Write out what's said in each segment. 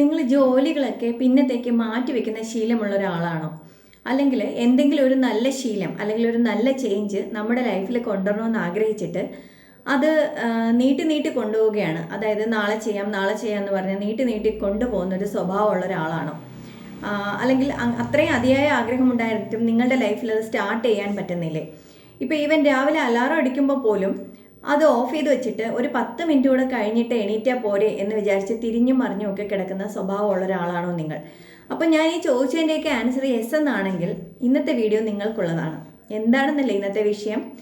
നിങ്ങൾ ജോലികളൊക്കെ പിന്നത്തേക്ക് മാറ്റി വെക്കുന്ന ശീലമുള്ള ഒരാളാണോ? അല്ലെങ്കിൽ എന്തെങ്കിലും ഒരു നല്ല ശീലം അല്ലെങ്കിൽ ഒരു നല്ല ചേഞ്ച് നമ്മുടെ ലൈഫിൽ കൊണ്ടുവരണമെന്ന് ആഗ്രഹിച്ചിട്ട് അത് നീട്ടി നീട്ടി കൊണ്ടുപോവുകയാണ്. അതായത് നാളെ ചെയ്യാം നാളെ ചെയ്യാം എന്ന് പറഞ്ഞ് നീട്ടി നീട്ടി കൊണ്ടുപോകുന്ന ഒരു സ്വഭാവമുള്ള ഒരാളാണോ? അല്ലെങ്കിൽ അത്രയും അതിയായ ആഗ്രഹമുണ്ടായിട്ടും നിങ്ങളുടെ ലൈഫിൽ അത് സ്റ്റാർട്ട് ചെയ്യാൻ പറ്റുന്നില്ലേ? ഇപ്പോൾ ഈവൻ രാവിലെ അലാറം അടിക്കുമ്പോൾ പോലും അത് ഓഫ് ചെയ്ത് വെച്ചിട്ട് ഒരു പത്ത് മിനിറ്റ് കൂടെ കഴിഞ്ഞിട്ട് എണീറ്റാൽ പോരെ എന്ന് വിചാരിച്ച് തിരിഞ്ഞും മറിഞ്ഞും ഒക്കെ കിടക്കുന്ന സ്വഭാവമുള്ള ഒരാളാണോ നിങ്ങൾ? അപ്പം ഞാൻ ഈ ചോദിച്ചതിന്റെയൊക്കെ ആൻസർ യെസ് എന്നാണെങ്കിൽ ഇന്നത്തെ വീഡിയോ നിങ്ങൾക്കുള്ളതാണ്. എന്താണെന്നല്ല ഇന്നത്തെ വിഷയം?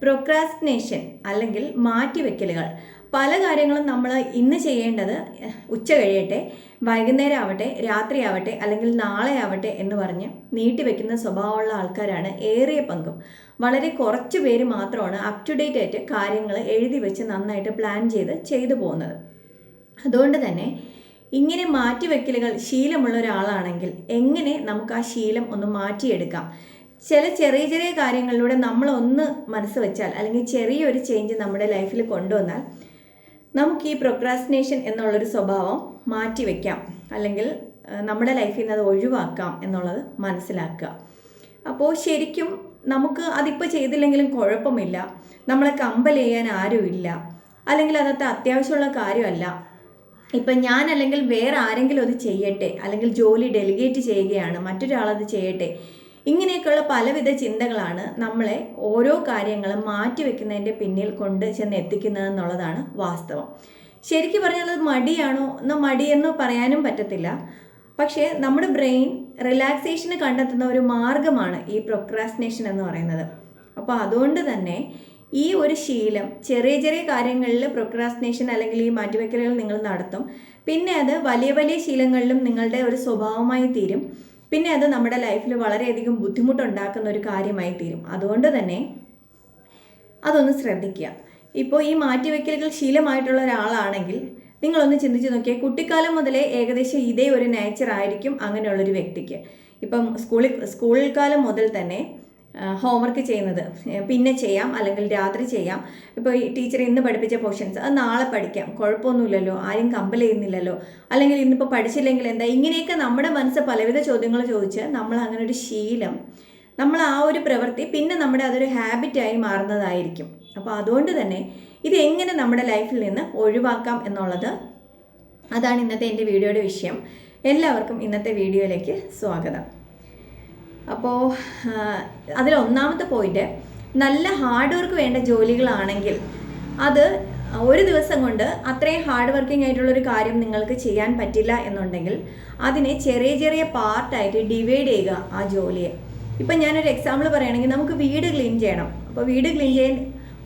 പ്രൊക്രാസ്റ്റിനേഷൻ അല്ലെങ്കിൽ മാറ്റിവെക്കലുകൾ. പല കാര്യങ്ങളും നമ്മൾ ഇന്ന് ചെയ്യേണ്ടത് ഉച്ച കഴിയട്ടെ വൈകുന്നേരം ആവട്ടെ രാത്രി ആവട്ടെ അല്ലെങ്കിൽ നാളെ ആവട്ടെ എന്ന് പറഞ്ഞ് നീട്ടിവെക്കുന്ന സ്വഭാവമുള്ള ആൾക്കാരാണ് ഏറിയ പങ്കും. വളരെ കുറച്ച് പേര് മാത്രമാണ് അപ് ടു ഡേറ്റ് ആയിട്ട് കാര്യങ്ങൾ എഴുതി വെച്ച് നന്നായിട്ട് പ്ലാൻ ചെയ്ത് ചെയ്തു പോകുന്നത്. അതുകൊണ്ട് തന്നെ ഇങ്ങനെ മാറ്റിവെക്കലുകൾ ശീലമുള്ള ഒരാളാണെങ്കിൽ എങ്ങനെ നമുക്ക് ആ ശീലം ഒന്ന് മാറ്റിയെടുക്കാം? ചില ചെറിയ ചെറിയ കാര്യങ്ങളിലൂടെ നമ്മൾ ഒന്ന് മനസ്സ് വെച്ചാൽ അല്ലെങ്കിൽ ചെറിയൊരു ചേഞ്ച് നമ്മുടെ ലൈഫിൽ കൊണ്ടുവന്നാൽ നമുക്ക് ഈ പ്രൊക്രാസ്റ്റിനേഷൻ എന്നുള്ളൊരു സ്വഭാവം മാറ്റിവെക്കാം അല്ലെങ്കിൽ നമ്മുടെ ലൈഫിൽ നിന്ന് അത് ഒഴിവാക്കാം എന്നുള്ളത് മനസ്സിലാക്കുക. അപ്പോൾ ശരിക്കും നമുക്ക് അതിപ്പോൾ ചെയ്തില്ലെങ്കിലും കുഴപ്പമില്ല. നമ്മളെ കമ്പൽ ചെയ്യാൻ ആരുമില്ല. അല്ലെങ്കിൽ അതത്തെ അത്യാവശ്യമുള്ള കാര്യമല്ല. ഇപ്പം ഞാൻ അല്ലെങ്കിൽ വേറെ ആരെങ്കിലും അത് ചെയ്യട്ടെ അല്ലെങ്കിൽ ജോലി ഡെലിഗേറ്റ് ചെയ്യുകയാണ് മറ്റൊരാളത് ചെയ്യട്ടെ ഇങ്ങനെയൊക്കെയുള്ള പലവിധ ചിന്തകളാണ് നമ്മളെ ഓരോ കാര്യങ്ങളും മാറ്റിവെക്കുന്നതിന്റെ പിന്നിൽ കൊണ്ട് ചെന്ന് എത്തിക്കുന്നത് എന്നുള്ളതാണ് വാസ്തവം. ശരിക്കും പറഞ്ഞാൽ അത് മടിയാണോ? എന്നോ മടിയെന്നോ പറയാനും പറ്റത്തില്ല. പക്ഷേ നമ്മുടെ ബ്രെയിൻ റിലാക്സേഷന് കണ്ടെത്തുന്ന ഒരു മാർഗമാണ് ഈ പ്രൊക്രാസ്റ്റിനേഷൻ എന്ന് പറയുന്നത്. അപ്പോൾ അതുകൊണ്ട് തന്നെ ഈ ഒരു ശീലം ചെറിയ ചെറിയ കാര്യങ്ങളിൽ പ്രൊക്രാസ്റ്റിനേഷൻ അല്ലെങ്കിൽ ഈ മാറ്റിവെക്കലുകൾ നിങ്ങൾ നടത്തും. പിന്നെ അത് വലിയ വലിയ ശീലങ്ങളിലും നിങ്ങളുടെ ഒരു സ്വഭാവമായി തീരും. പിന്നെ അത് നമ്മുടെ ലൈഫിൽ വളരെയധികം ബുദ്ധിമുട്ടുണ്ടാക്കുന്ന ഒരു കാര്യമായി തീരും. അതുകൊണ്ട് തന്നെ അതൊന്ന് ശ്രദ്ധിക്കുക. ഇപ്പോൾ ഈ മാറ്റിവെക്കലുകൾ ശീലമായിട്ടുള്ള ഒരാളാണെങ്കിൽ നിങ്ങളൊന്ന് ചിന്തിച്ച് നോക്കിയാൽ കുട്ടിക്കാലം മുതലേ ഏകദേശം ഇതേ ഒരു നേച്ചർ ആയിരിക്കും അങ്ങനെയുള്ളൊരു വ്യക്തിക്ക്. ഇപ്പം സ്കൂളിൽ സ്കൂൾ കാലം മുതൽ തന്നെ ഹോംവർക്ക് ചെയ്യുന്നത്. പിന്നെ ചെയ്യാം അല്ലെങ്കിൽ രാത്രി ചെയ്യാം. ഇപ്പോൾ ഈ ടീച്ചർ ഇന്ന് പഠിപ്പിച്ച പോർഷൻസ് അത് നാളെ പഠിക്കാം. കുഴപ്പമൊന്നുമില്ലല്ലോ ആരും കമ്പൽ ചെയ്യുന്നില്ലല്ലോ. അല്ലെങ്കിൽ ഇന്നിപ്പോൾ പഠിച്ചില്ലെങ്കിൽ എന്താ? ഇങ്ങനെയൊക്കെ നമ്മുടെ മനസ്സ് പലവിധ ചോദ്യങ്ങൾ ചോദിച്ച് നമ്മൾ അങ്ങനെ ഒരു ശീലം നമ്മൾ ആ ഒരു പ്രവൃത്തി പിന്നെ നമ്മുടെ അതൊരു ഹാബിറ്റായി മാറുന്നതായിരിക്കും. അപ്പോൾ അതുകൊണ്ട് തന്നെ ഇത് എങ്ങനെ നമ്മുടെ ലൈഫിൽ നിന്ന് ഒഴിവാക്കാം എന്നുള്ളത് അതാണ് ഇന്നത്തെ എന്റെ വീഡിയോയുടെ വിഷയം. എല്ലാവർക്കും ഇന്നത്തെ വീഡിയോയിലേക്ക് സ്വാഗതം. അപ്പോൾ അതിൽ ഒന്നാമത്തെ പോയിന്റ് നല്ല ഹാർഡ് വർക്ക് വേണ്ട ജോലികളാണെങ്കിൽ അത് ഒരു ദിവസം കൊണ്ട് അത്രയും ഹാർഡ് വർക്കിംഗ് ആയിട്ടുള്ള ഒരു കാര്യം നിങ്ങൾക്ക് ചെയ്യാൻ പറ്റില്ല എന്നുണ്ടെങ്കിൽ അതിനെ ചെറിയ ചെറിയ പാർട്ടായിട്ട് ഡിവൈഡ് ചെയ്യുക ആ ജോലിയെ. ഇപ്പം ഞാനൊരു എക്സാമ്പിൾ പറയുകയാണെങ്കിൽ നമുക്ക് വീട് ക്ലീൻ ചെയ്യണം. അപ്പോൾ വീട് ക്ലീൻ ചെയ്യാൻ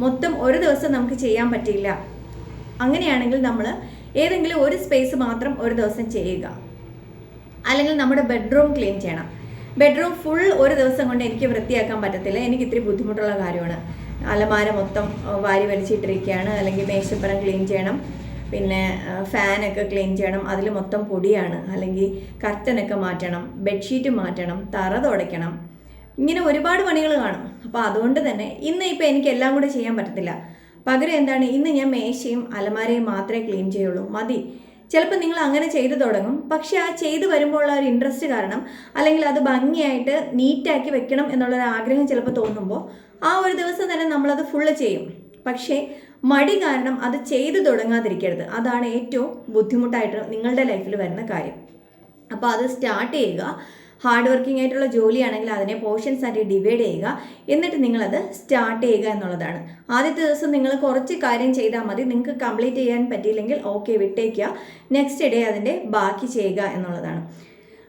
മൊത്തം ഒരു ദിവസം നമുക്ക് ചെയ്യാൻ പറ്റില്ല അങ്ങനെയാണെങ്കിൽ നമ്മൾ ഏതെങ്കിലും ഒരു സ്പേസ് മാത്രം ഒരു ദിവസം ചെയ്യുക. അല്ലെങ്കിൽ നമ്മുടെ ബെഡ്റൂം ക്ലീൻ ചെയ്യണം. ബെഡ്റൂം ഫുൾ ഒരു ദിവസം കൊണ്ട് എനിക്ക് വൃത്തിയാക്കാൻ പറ്റത്തില്ല. എനിക്ക് ഇത്തിരി ബുദ്ധിമുട്ടുള്ള കാര്യമാണ്. അലമാര മൊത്തം വാരി വലിച്ചിട്ടിരിക്കുകയാണ്. അല്ലെങ്കിൽ മേശപ്പുറം ക്ലീൻ ചെയ്യണം. പിന്നെ ഫാനൊക്കെ ക്ലീൻ ചെയ്യണം. അതിൽ മൊത്തം പൊടിയാണ്. അല്ലെങ്കിൽ കർട്ടനൊക്കെ മാറ്റണം. ബെഡ്ഷീറ്റ് മാറ്റണം. തറ തുടയ്ക്കണം. ഇങ്ങനെ ഒരുപാട് പണികൾ കാണും. അപ്പോൾ അതുകൊണ്ട് തന്നെ ഇന്ന് ഇപ്പോൾ എനിക്ക് എല്ലാം കൂടെ ചെയ്യാൻ പറ്റത്തില്ല. പകരം എന്താണ്? ഇന്ന് ഞാൻ മേശയും അലമാരയും മാത്രമേ ക്ലീൻ ചെയ്യുള്ളൂ. മതി. ചിലപ്പോൾ നിങ്ങൾ അങ്ങനെ ചെയ്തു തുടങ്ങും. പക്ഷേ ആ ചെയ്തു വരുമ്പോൾ ഉള്ള ഒരു ഇൻട്രസ്റ്റ് കാരണം അല്ലെങ്കിൽ അത് ഭംഗിയായിട്ട് നീറ്റാക്കി വെക്കണം എന്നുള്ളൊരു ആഗ്രഹം ചിലപ്പോൾ തോന്നുമ്പോൾ ആ ഒരു ദിവസം തന്നെ നമ്മളത് ഫുള്ള് ചെയ്യും. പക്ഷേ മടി കാരണം അത് ചെയ്തു തുടങ്ങാതിരിക്കരുത്. അതാണ് ഏറ്റവും ബുദ്ധിമുട്ടായിട്ട് നിങ്ങളുടെ ലൈഫിൽ വരുന്ന കാര്യം. അപ്പോൾ അത് സ്റ്റാർട്ട് ചെയ്യുക. ഹാർഡ് വർക്കിംഗ് ആയിട്ടുള്ള ജോലിയാണെങ്കിൽ അതിനെ പോർഷൻസ് ആയിട്ട് ഡിവൈഡ് ചെയ്യുക. എന്നിട്ട് നിങ്ങളത് സ്റ്റാർട്ട് ചെയ്യുക എന്നുള്ളതാണ്. ആദ്യത്തെ ദിവസം നിങ്ങൾ കുറച്ച് കാര്യം ചെയ്താൽ മതി. നിങ്ങൾക്ക് കംപ്ലീറ്റ് ചെയ്യാൻ പറ്റിയില്ലെങ്കിൽ ഓക്കെ വിട്ടേക്കുക. നെക്സ്റ്റ് ഡേ അതിന്റെ ബാക്കി ചെയ്യുക എന്നുള്ളതാണ്.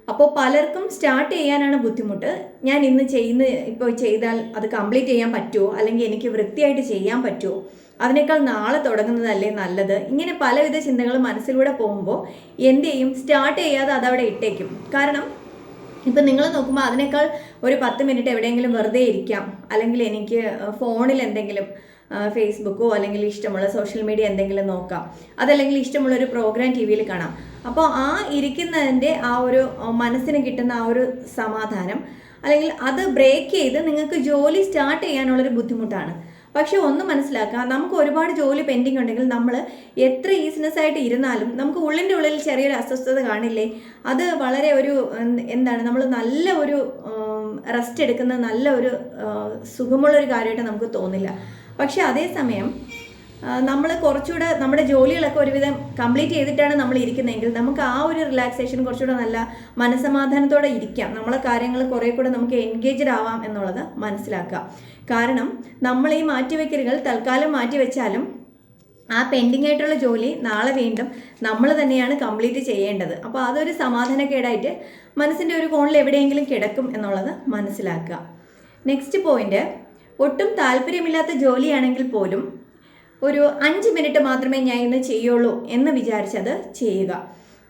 അപ്പോൾ പലർക്കും സ്റ്റാർട്ട് ചെയ്യാനാണ് ബുദ്ധിമുട്ട്. ഞാൻ ഇന്ന് ചെയ്യുന്ന ഇപ്പോൾ ചെയ്താൽ അത് കംപ്ലീറ്റ് ചെയ്യാൻ പറ്റുമോ? അല്ലെങ്കിൽ എനിക്ക് വൃത്തിയായിട്ട് ചെയ്യാൻ പറ്റുമോ? അതിനേക്കാൾ നാളെ തുടങ്ങുന്നതല്ലേ നല്ലത്? ഇങ്ങനെ പലവിധ ചിന്തകൾ മനസ്സിലൂടെ പോകുമ്പോൾ എന്ത് ചെയ്യും? സ്റ്റാർട്ട് ചെയ്യാതെ അതവിടെ ഇട്ടേക്കും. കാരണം ഇപ്പം നിങ്ങൾ നോക്കുമ്പോൾ അതിനേക്കാൾ ഒരു പത്ത് മിനിറ്റ് എവിടെയെങ്കിലും വെറുതെ ഇരിക്കാം. അല്ലെങ്കിൽ എനിക്ക് ഫോണിൽ എന്തെങ്കിലും ഫേസ്ബുക്കോ അല്ലെങ്കിൽ ഇഷ്ടമുള്ള സോഷ്യൽ മീഡിയ എന്തെങ്കിലും നോക്കാം. അതല്ലെങ്കിൽ ഇഷ്ടമുള്ള ഒരു പ്രോഗ്രാം ടി വിയിൽ കാണാം. അപ്പോൾ ആ ഇരിക്കുന്നതിന്റെ ആ ഒരു മനസ്സിന് കിട്ടുന്ന ആ ഒരു സമാധാനം അല്ലെങ്കിൽ അത് ബ്രേക്ക് ചെയ്ത് നിങ്ങൾക്ക് ജോലി സ്റ്റാർട്ട് ചെയ്യാനുള്ളൊരു ബുദ്ധിമുട്ടാണ്. പക്ഷെ ഒന്ന് മനസ്സിലാക്കുക നമുക്ക് ഒരുപാട് ജോലി പെൻഡിങ് ഉണ്ടെങ്കിൽ നമ്മൾ എത്ര ഈസിനെസ് ആയിട്ട് ഇരുന്നാലും നമുക്ക് ഉള്ളിന്റെ ഉള്ളിൽ ചെറിയൊരു അസ്വസ്ഥത കാണില്ലേ? അത് വളരെ ഒരു എന്താണ് നമ്മൾ നല്ല ഒരു റെസ്റ്റ് എടുക്കുന്ന നല്ല ഒരു ആ, സുഖമുള്ളൊരു കാര്യമായിട്ട് നമുക്ക് തോന്നില്ല. പക്ഷെ അതേസമയം നമ്മൾ കുറച്ചുകൂടെ നമ്മുടെ ജോലികളൊക്കെ ഒരുവിധം കംപ്ലീറ്റ് ചെയ്തിട്ടാണ് നമ്മൾ ഇരിക്കുന്നതെങ്കിൽ നമുക്ക് ആ ഒരു റിലാക്സേഷൻ കുറച്ചുകൂടെ നല്ല മനസമാധാനത്തോടെ ഇരിക്കാം. നമ്മളെ കാര്യങ്ങൾ കുറേ കൂടെ നമുക്ക് എൻഗേജ്ഡ് ആവാം എന്നുള്ളത് മനസ്സിലാക്കുക കാരണം നമ്മൾ ഈ മാറ്റിവെക്കലുകൾ തൽക്കാലം മാറ്റിവെച്ചാലും ആ പെൻഡിങ് ആയിട്ടുള്ള ജോലി നാളെ വീണ്ടും നമ്മൾ തന്നെയാണ് കംപ്ലീറ്റ് ചെയ്യേണ്ടത്. അപ്പോൾ അതൊരു സമാധാനക്കേടായിട്ട് മനസ്സിന്റെ ഒരു കോണിൽ എവിടെയെങ്കിലും കിടക്കും എന്നുള്ളത് മനസ്സിലാക്കുക. നെക്സ്റ്റ് പോയിന്റ് ഒട്ടും താല്പര്യമില്ലാത്ത ജോലിയാണെങ്കിൽ പോലും ഒരു അഞ്ച് മിനിറ്റ് മാത്രമേ ഞാൻ ഇന്ന് ചെയ്യുള്ളൂ എന്ന് വിചാരിച്ചത് ചെയ്യുക.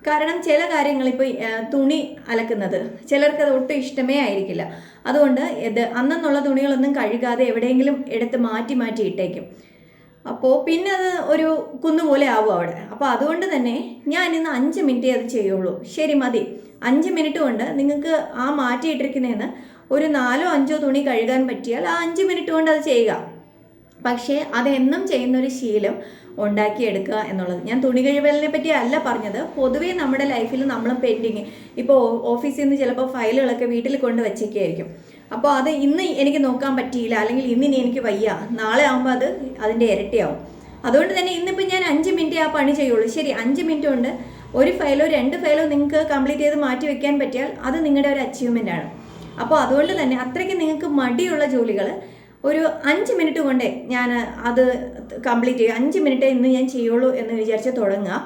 കാരണം ചില കാര്യങ്ങൾ ഇപ്പോൾ തുണി അലക്കുന്നത് ചിലർക്ക് അത് ഒട്ടും ഇഷ്ടമേ ആയിരിക്കില്ല. അതുകൊണ്ട് ഇത് അന്നെന്നുള്ള തുണികളൊന്നും കഴുകാതെ എവിടെയെങ്കിലും എടുത്ത് മാറ്റി മാറ്റി ഇട്ടേക്കും. അപ്പോൾ പിന്നെ അത് ഒരു കുന്നുപോലെ ആവും അവിടെ. അപ്പോൾ അതുകൊണ്ട് തന്നെ ഞാൻ ഇന്ന് അഞ്ച് മിനിറ്റേ അത് ചെയ്യുള്ളൂ. ശരി മതി. അഞ്ച് മിനിറ്റ് കൊണ്ട് നിങ്ങൾക്ക് ആ മാറ്റിയിട്ടിരിക്കുന്നതിന് ഒരു നാലോ അഞ്ചോ തുണി കഴുകാൻ പറ്റിയാൽ ആ അഞ്ച് മിനിറ്റ് കൊണ്ട് അത് ചെയ്യുക. പക്ഷേ അതെന്നും ചെയ്യുന്നൊരു ശീലം ഉണ്ടാക്കിയെടുക്കുക എന്നുള്ളത്. ഞാൻ തുണി കഴിവലിനെ പറ്റി അല്ല പറഞ്ഞത്. പൊതുവേ നമ്മുടെ ലൈഫിൽ നമ്മൾ പെൻഡിങ്. ഇപ്പോൾ ഓഫീസിൽ നിന്ന് ചിലപ്പോൾ ഫയലുകളൊക്കെ വീട്ടിൽ കൊണ്ട് വെച്ചേക്കായിരിക്കും. അപ്പോൾ അത് ഇന്ന് എനിക്ക് നോക്കാൻ പറ്റിയില്ല അല്ലെങ്കിൽ ഇന്ന് ഇനി എനിക്ക് വയ്യ. നാളെ ആകുമ്പോൾ അത് അതിന്റെ ഇരട്ടിയാവും. അതുകൊണ്ട് തന്നെ ഇന്നിപ്പോൾ ഞാൻ അഞ്ച് മിനിറ്റ് ആ പണി ചെയ്യുള്ളൂ. ശരി അഞ്ച് മിനിറ്റ് കൊണ്ട് ഒരു ഫയലോ രണ്ട് ഫയലോ നിങ്ങൾക്ക് കംപ്ലീറ്റ് ചെയ്ത് മാറ്റി വെക്കാൻ പറ്റിയാൽ അത് നിങ്ങളുടെ ഒരു അച്ചീവ്മെന്റ് ആണ്. അപ്പോൾ അതുകൊണ്ട് തന്നെ അത്രയ്ക്ക് നിങ്ങൾക്ക് മടിയുള്ള ജോലികൾ ഒരു അഞ്ച് മിനിറ്റ് കൊണ്ട് ഞാൻ അത് കംപ്ലീറ്റ് ചെയ്യും. അഞ്ച് മിനിറ്റേ ഇന്ന് ഞാൻ ചെയ്യുള്ളൂ എന്ന് വിചാരിച്ച് തുടങ്ങുക.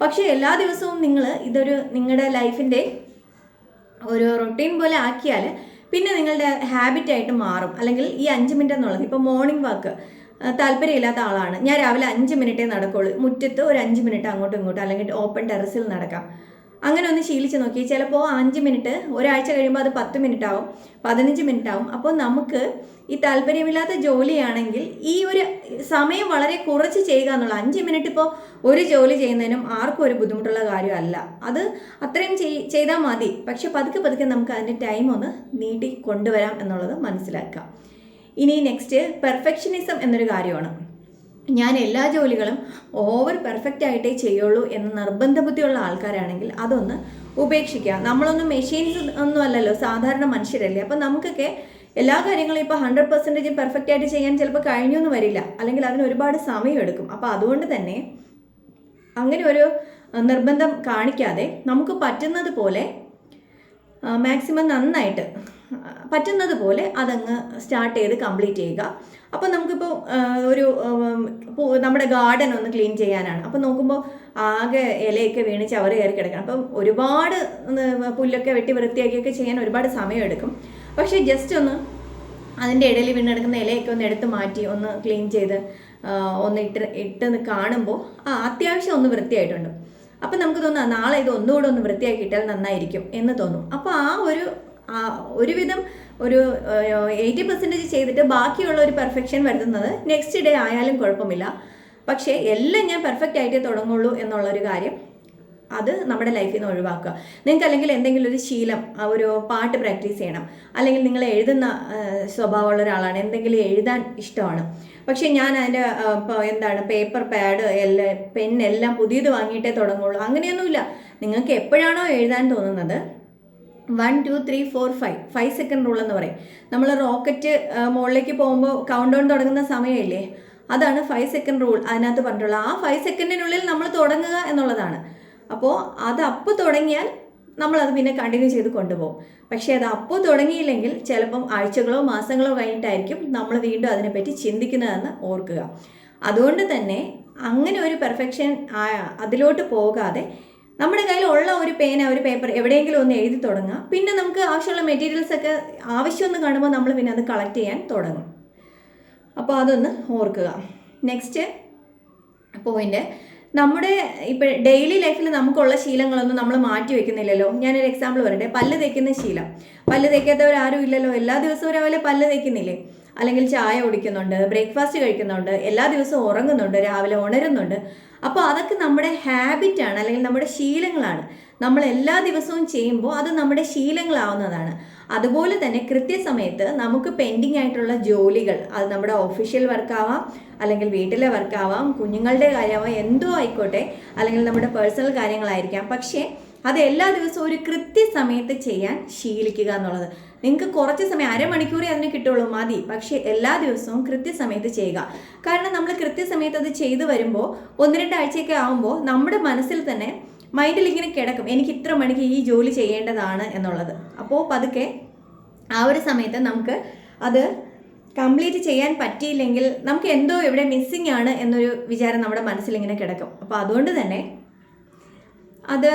പക്ഷേ എല്ലാ ദിവസവും നിങ്ങൾ ഇതൊരു നിങ്ങളുടെ ലൈഫിന്റെ ഒരു റൊട്ടീൻ പോലെ ആക്കിയാൽ പിന്നെ നിങ്ങളുടെ ഹാബിറ്റായിട്ട് മാറും. അല്ലെങ്കിൽ ഈ അഞ്ച് മിനിറ്റ് എന്നുള്ളത് ഇപ്പോൾ മോർണിംഗ് വാക്ക് താല്പര്യമില്ലാത്ത ആളാണ്. ഞാൻ രാവിലെ അഞ്ച് മിനിറ്റേ നടക്കുള്ളൂ. മുറ്റത്ത് ഒരു അഞ്ച് മിനിറ്റ് അങ്ങോട്ടും ഇങ്ങോട്ടും അല്ലെങ്കിൽ ഓപ്പൺ ടെറസിൽ നടക്കാം. അങ്ങനെ ഒന്ന് ശീലിച്ച് നോക്കി. ചിലപ്പോൾ അഞ്ച് മിനിറ്റ് ഒരാഴ്ച കഴിയുമ്പോൾ അത് പത്ത് മിനിറ്റ് ആവും പതിനഞ്ച് മിനിറ്റ് ആവും അപ്പോൾ നമുക്ക് ഈ താല്പര്യമില്ലാത്ത ജോലിയാണെങ്കിൽ ഈ ഒരു സമയം വളരെ കുറച്ച് ചെയ്യുക എന്നുള്ള അഞ്ച് മിനിറ്റ് ഇപ്പോൾ ഒരു ജോലി ചെയ്യുന്നതിനും ആർക്കും ഒരു ബുദ്ധിമുട്ടുള്ള കാര്യമല്ല. അത് അത്രയും ചെയ് ചെയ്താൽ മതി. പക്ഷെ പതുക്കെ പതുക്കെ നമുക്ക് അതിന്റെ ടൈം ഒന്ന് നീട്ടി കൊണ്ടുവരാം എന്നുള്ളത് മനസ്സിലാക്കാം. ഇനി നെക്സ്റ്റ് പെർഫെക്ഷനിസം എന്നൊരു കാര്യമാണ്. ഞാൻ എല്ലാ ജോലികളും ഓവർ പെർഫെക്റ്റ് ആയിട്ടേ ചെയ്യുള്ളൂ എന്ന് നിർബന്ധ ബുദ്ധിയുള്ള ആൾക്കാരാണെങ്കിൽ അതൊന്ന് ഉപേക്ഷിക്കുക. നമ്മളൊന്നും മെഷീൻസ് ഒന്നും അല്ലല്ലോ സാധാരണ മനുഷ്യരല്ലേ? അപ്പം നമുക്കൊക്കെ എല്ലാ കാര്യങ്ങളും ഇപ്പോൾ ഹൺഡ്രഡ് പെർസെന്റേജ് പെർഫെക്റ്റ് ആയിട്ട് ചെയ്യാൻ ചിലപ്പോൾ കഴിഞ്ഞൊന്നും വരില്ല. അല്ലെങ്കിൽ അതിന് ഒരുപാട് സമയം എടുക്കും. അപ്പോൾ അതുകൊണ്ട് തന്നെ അങ്ങനെ ഒരു നിർബന്ധം കാണിക്കാതെ നമുക്ക് പറ്റുന്നത് പോലെ മാക്സിമം നന്നായിട്ട് പറ്റുന്നത് പോലെ അതങ്ങ് സ്റ്റാർട്ട് ചെയ്ത് കംപ്ലീറ്റ് ചെയ്യുക. അപ്പോൾ നമുക്കിപ്പോൾ ഒരു നമ്മുടെ ഗാർഡൻ ഒന്ന് ക്ലീൻ ചെയ്യാനാണ്. അപ്പോൾ നോക്കുമ്പോൾ ആകെ ഇലയൊക്കെ വീണ് ചവർ കയറി കിടക്കണം. അപ്പം ഒരുപാട് പുല്ലൊക്കെ വെട്ടി വൃത്തിയാക്കിയൊക്കെ ചെയ്യാൻ ഒരുപാട് സമയമെടുക്കും. പക്ഷേ ജസ്റ്റ് ഒന്ന് അതിന്റെ ഇടയിൽ വീണ് കിടക്കുന്ന ഇലയൊക്കെ ഒന്ന് എടുത്ത് മാറ്റി ഒന്ന് ക്ലീൻ ചെയ്ത് ഒന്ന് ഇട്ട് ഇട്ട് കാണുമ്പോൾ ആ അത്യാവശ്യം ഒന്ന് വൃത്തിയായിട്ടുണ്ട്. അപ്പം നമുക്ക് തോന്നുക നാളെ ഇത് ഒന്നുകൂടെ ഒന്ന് വൃത്തിയാക്കി ഇട്ടാൽ നന്നായിരിക്കും എന്ന് തോന്നും. അപ്പോൾ ആ ഒരു ഒരുവിധം ഒരു എയ്റ്റി പെർസെന്റേജ് ചെയ്തിട്ട് ബാക്കിയുള്ള ഒരു പെർഫെക്ഷൻ വരുത്തുന്നത് നെക്സ്റ്റ് ഡേ ആയാലും കുഴപ്പമില്ല. പക്ഷേ എല്ലാം ഞാൻ പെർഫെക്റ്റ് ആയിട്ടേ തുടങ്ങുള്ളൂ എന്നുള്ളൊരു കാര്യം അത് നമ്മുടെ ലൈഫിൽ നിന്ന് ഒഴിവാക്കുക. നിങ്ങൾക്ക് അല്ലെങ്കിൽ എന്തെങ്കിലും ഒരു ശീലം ഒരു പാട്ട് പ്രാക്ടീസ് ചെയ്യണം. അല്ലെങ്കിൽ നിങ്ങൾ എഴുതുന്ന സ്വഭാവമുള്ള ഒരാളാണ്. എന്തെങ്കിലും എഴുതാൻ ഇഷ്ടമാണ്. പക്ഷേ ഞാൻ അതിന്റെ എന്താണ് പേപ്പർ പാഡ് എല്ലാം പെൻ എല്ലാം പുതിയത് വാങ്ങിയിട്ടേ തുടങ്ങുള്ളൂ. അങ്ങനെയൊന്നുമില്ല. നിങ്ങൾക്ക് എപ്പോഴാണോ എഴുതാൻ തോന്നുന്നത് one two three four five five second rule എന്ന് പറയും. നമ്മൾ റോക്കറ്റ് മുകളിലേക്ക് പോകുമ്പോൾ കൗണ്ട് ഡൗൺ തുടങ്ങുന്ന സമയമില്ലേ? അതാണ് ഫൈവ് സെക്കൻഡ് റൂൾ അതിനകത്ത് പറഞ്ഞിട്ടുള്ളത് ആ ഫൈവ് സെക്കൻഡിനുള്ളിൽ നമ്മൾ തുടങ്ങുക എന്നുള്ളതാണ്. അപ്പോൾ അത് അപ്പോൾ തുടങ്ങിയാൽ നമ്മളത് പിന്നെ കണ്ടിന്യൂ ചെയ്ത് കൊണ്ടുപോകും. പക്ഷേ അത് അപ്പോൾ തുടങ്ങിയില്ലെങ്കിൽ ചിലപ്പം ആഴ്ചകളോ മാസങ്ങളോ കഴിഞ്ഞിട്ടായിരിക്കും നമ്മൾ വീണ്ടും അതിനെപ്പറ്റി ചിന്തിക്കുന്നതെന്ന് ഓർക്കുക. അതുകൊണ്ട് തന്നെ അങ്ങനെ ഒരു പെർഫെക്ഷൻ അതിലോട്ട് പോകാതെ നമ്മുടെ കയ്യിൽ ഉള്ള ഒരു പേന ഒരു പേപ്പർ എവിടെയെങ്കിലും ഒന്ന് എഴുതി തുടങ്ങുക പിന്നെ നമുക്ക് ആവശ്യമുള്ള മെറ്റീരിയൽസ് ഒക്കെ ആവശ്യമെന്ന് കാണുമ്പോൾ നമ്മൾ പിന്നെ അത് കളക്ട് ചെയ്യാൻ തുടങ്ങും. അപ്പോൾ അതൊന്ന് ഓർക്കുക. നെക്സ്റ്റ് പോയിന്റ് നമ്മുടെ ഇപ്പോൾ ഡെയിലി ലൈഫിൽ നമുക്കുള്ള ശീലങ്ങളൊന്നും നമ്മൾ മാറ്റി വെക്കുന്നില്ലല്ലോ. ഞാനൊരു എക്സാമ്പിൾ പറയട്ടെ. പല്ല് തേക്കുന്ന ശീലം. പല്ല് തേക്കാത്തവരാരും ഇല്ലല്ലോ. എല്ലാ ദിവസവും രാവിലെ പല്ല് തേക്കുന്നില്ലേ? അല്ലെങ്കിൽ ചായ കുടിക്കുന്നുണ്ട് ബ്രേക്ക്ഫാസ്റ്റ് കഴിക്കുന്നുണ്ട് എല്ലാ ദിവസവും ഉറങ്ങുന്നുണ്ട് രാവിലെ ഉണരുന്നുണ്ട്. അപ്പോൾ അതൊക്കെ നമ്മുടെ ഹാബിറ്റാണ് അല്ലെങ്കിൽ നമ്മുടെ ശീലങ്ങളാണ്. നമ്മൾ എല്ലാ ദിവസവും ചെയ്യുമ്പോൾ അത് നമ്മുടെ ശീലങ്ങളാവുന്നതാണ്. അതുപോലെ തന്നെ കൃത്യസമയത്ത് നമുക്ക് പെൻഡിങ് ആയിട്ടുള്ള ജോലികൾ അത് നമ്മുടെ ഓഫീഷ്യൽ വർക്കാവാം അല്ലെങ്കിൽ വീട്ടിലെ വർക്കാവാം കുഞ്ഞുങ്ങളുടെ കാര്യമാവാം എന്തോ ആയിക്കോട്ടെ അല്ലെങ്കിൽ നമ്മുടെ പേഴ്സണൽ കാര്യങ്ങളായിരിക്കാം. പക്ഷേ അത് എല്ലാ ദിവസവും ഒരു കൃത്യസമയത്ത് ചെയ്യാൻ ശീലിക്കുക എന്നുള്ളത്. നിങ്ങൾക്ക് കുറച്ച് സമയം അരമണിക്കൂറേ അതിന് കിട്ടുള്ളൂ മതി. പക്ഷേ എല്ലാ ദിവസവും കൃത്യസമയത്ത് ചെയ്യുക. കാരണം നമ്മൾ കൃത്യസമയത്ത് അത് ചെയ്തു വരുമ്പോൾ ഒന്ന് രണ്ടാഴ്ചയൊക്കെ ആകുമ്പോൾ നമ്മുടെ മനസ്സിൽ തന്നെ മൈൻഡിൽ ഇങ്ങനെ കിടക്കും. എനിക്ക് ഇത്ര മണിക്ക് ഈ ജോലി ചെയ്യേണ്ടതാണ് എന്നുള്ളത്. അപ്പോൾ പതുക്കെ ആ ഒരു സമയത്ത് നമുക്ക് അത് കംപ്ലീറ്റ് ചെയ്യാൻ പറ്റിയില്ലെങ്കിൽ നമുക്ക് എന്തോ ഇവിടെ മിസ്സിങ് ആണ് എന്നൊരു വിചാരം നമ്മുടെ മനസ്സിൽ ഇങ്ങനെ കിടക്കും. അപ്പോൾ അതുകൊണ്ട് തന്നെ അത്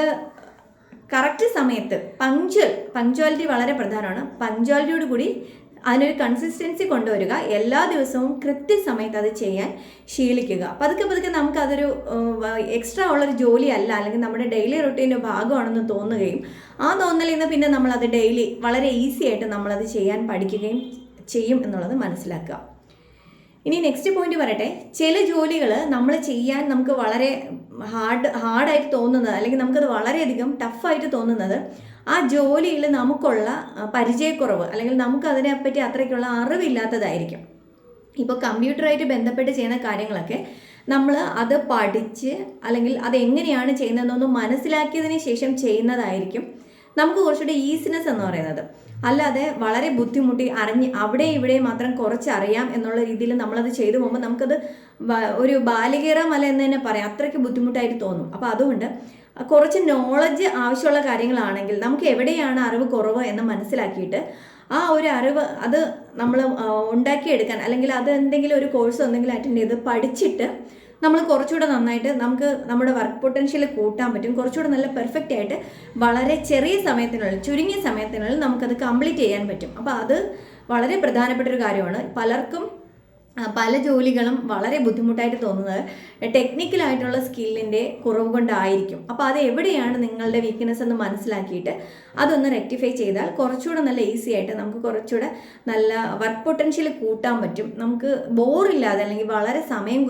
കറക്റ്റ് സമയത്ത് പങ്ക്ച്വൽ പങ്ക്ച്വാലിറ്റി വളരെ പ്രധാനമാണ്. പങ്ക്ച്വാലിറ്റിയോട് കൂടി അതിനൊരു കൺസിസ്റ്റൻസി കൊണ്ടുവരിക. എല്ലാ ദിവസവും കൃത്യസമയത്ത് അത് ചെയ്യാൻ ശീലിക്കുക. പതുക്കെ പതുക്കെ നമുക്കതൊരു എക്സ്ട്രാ ഉള്ളൊരു ജോലിയല്ല അല്ലെങ്കിൽ നമ്മുടെ ഡെയിലി റൊട്ടീന്റെ ഭാഗമാണെന്ന് തോന്നുകയും ആ തോന്നലിൽ നിന്ന് പിന്നെ നമ്മളത് ഡെയിലി വളരെ ഈസി ആയിട്ട് നമ്മളത് ചെയ്യാൻ പഠിക്കുകയും ചെയ്യും എന്നുള്ളത് മനസ്സിലാക്കുക. ഇനി നെക്സ്റ്റ് പോയിന്റ് പറയട്ടെ. ചില ജോലികൾ നമ്മൾ ചെയ്യാൻ നമുക്ക് വളരെ ഹാർഡ് ഹാർഡായിട്ട് തോന്നുന്നത് അല്ലെങ്കിൽ നമുക്കത് വളരെയധികം ടഫായിട്ട് തോന്നുന്നത് ആ ജോലിയിൽ നമുക്കുള്ള പരിചയക്കുറവ് അല്ലെങ്കിൽ നമുക്ക് അതിനെപ്പറ്റി അത്രയ്ക്കുള്ള അറിവില്ലാത്തതായിരിക്കും. ഇപ്പോൾ കമ്പ്യൂട്ടറായിട്ട് ബന്ധപ്പെട്ട് ചെയ്യുന്ന കാര്യങ്ങളൊക്കെ നമ്മൾ അത് പഠിച്ച് അല്ലെങ്കിൽ അത് എങ്ങനെയാണ് ചെയ്യുന്നതെന്നൊന്ന് മനസ്സിലാക്കിയതിന് ശേഷം ചെയ്യുന്നതായിരിക്കും. നമുക്ക് കുറച്ചുകൂടി ഈസിനെസ് എന്ന് പറയുന്നത്. അല്ലാതെ വളരെ ബുദ്ധിമുട്ടി അറിഞ്ഞ് അവിടെ ഇവിടെ മാത്രം കുറച്ച് അറിയാം എന്നുള്ള രീതിയിൽ നമ്മളത് ചെയ്തു പോകുമ്പോൾ നമുക്കത് ഒരു ബാലികേറ മല എന്ന് തന്നെ പറയാം. അത്രയ്ക്ക് ബുദ്ധിമുട്ടായിട്ട് തോന്നും. അപ്പോൾ അതുകൊണ്ട് കുറച്ച് നോളജ് ആവശ്യമുള്ള കാര്യങ്ങളാണെങ്കിൽ നമുക്ക് എവിടെയാണ് അറിവ് കുറവ് എന്ന് മനസ്സിലാക്കിയിട്ട് ആ ഒരു അറിവ് അത് നമ്മൾ ഉണ്ടാക്കിയെടുക്കാൻ അല്ലെങ്കിൽ അത് എന്തെങ്കിലും ഒരു കോഴ്സ് എന്തെങ്കിലും അറ്റൻഡ് ചെയ്ത് പഠിച്ചിട്ട് നമ്മൾ കുറച്ചുകൂടെ നന്നായിട്ട് നമുക്ക് നമ്മുടെ വർക്ക് പൊട്ടൻഷ്യൽ കൂട്ടാൻ പറ്റും. കുറച്ചുകൂടെ നല്ല പെർഫെക്റ്റ് ആയിട്ട് വളരെ ചെറിയ സമയത്തിനുള്ളിൽ ചുരുങ്ങിയ സമയത്തിനുള്ളിൽ നമുക്കത് കംപ്ലീറ്റ് ചെയ്യാൻ പറ്റും. അപ്പോൾ അത് വളരെ പ്രധാനപ്പെട്ട ഒരു കാര്യമാണ്. പലർക്കും പല ജോലികളും വളരെ ബുദ്ധിമുട്ടായിട്ട് തോന്നുന്നത് ടെക്നിക്കലായിട്ടുള്ള സ്കില്ലിന്റെ കുറവ് കൊണ്ടായിരിക്കും. അപ്പോൾ അത് എവിടെയാണ് നിങ്ങളുടെ വീക്ക്നെസ് എന്ന് മനസ്സിലാക്കിയിട്ട് അതൊന്ന് റെക്ടിഫൈ ചെയ്താൽ കുറച്ചുകൂടെ നല്ല ഈസി ആയിട്ട് നമുക്ക് കുറച്ചുകൂടെ നല്ല വർക്ക് പൊട്ടൻഷ്യൽ കൂട്ടാൻ പറ്റും. നമുക്ക് ബോറില്ലാതെ അല്ലെങ്കിൽ വളരെ സമയം